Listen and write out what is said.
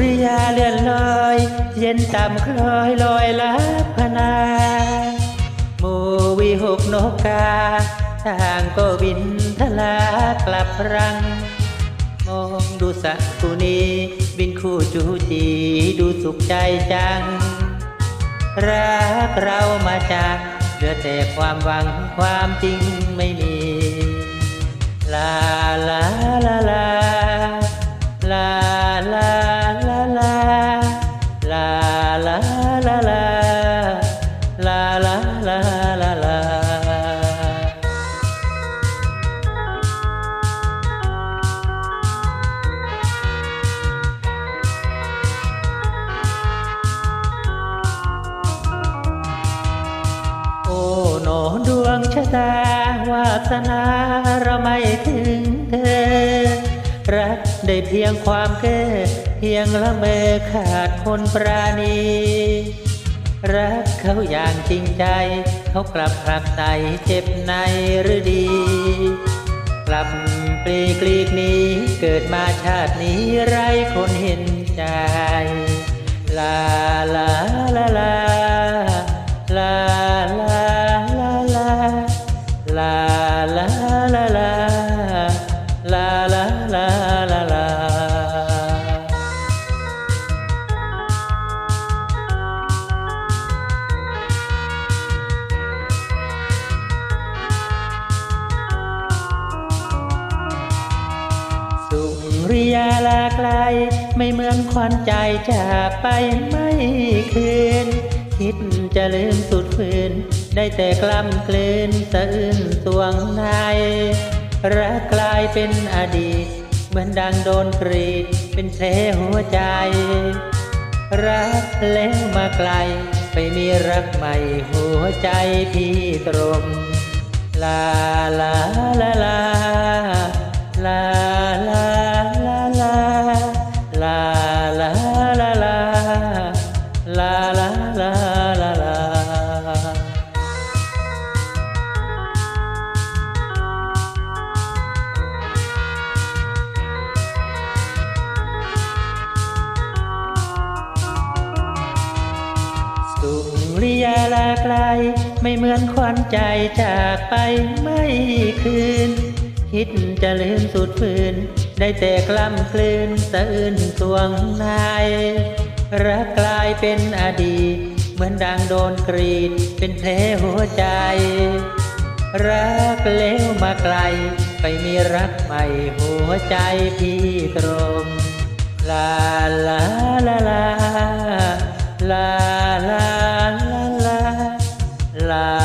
ริยาเลื่อนลอย เย็นต่ำคล้อยลอยลับพนาหมูวิหกนกกาทางก็บินทลากลับรัง มองดูสักกูนีบินคู่จูจีดูสุขใจจัง รักเรามาจากเหลือแต่ความหวังความจริงไม่มี ตาวาสนาเราไม่ถึงเธอ รักได้เพียงความเก้อเพียงละเมอขาดคนปราณี รักเขาอย่างจริงใจ เขากลับผลักใสเจ็บในหรือดี กลับปลีกลีกนี้เกิดมาชาตินี้ไรคนเห็นใจ ริยาลาไกลไม่เหมือนควันใจจากไปไม่คืน คิดจะลืมสุดฝืน ได้แต่กล้ำกลืนสะอื้นสวงในรักกลายเป็นอดีต เหมือนดังโดนกรีด เป็นแผลหัวใจ รักแล้วมาไกล ไปมีรักใหม่หัวใจพี่ตรม ลาลาลาลาลา ริยาลาไกล ไม่เหมือนควันใจจากไปไม่คืน คิดจะลืมสุดฝืน ได้แต่กล้ำกลืนสะอื้นสวงในรักกลายเป็นอดีต เหมือนดังโดนกรีด เป็นแผลหัวใจ รักแล้วมาไกล ไปมีรักใหม่หัวใจพี่ตรมลาลาลาลา la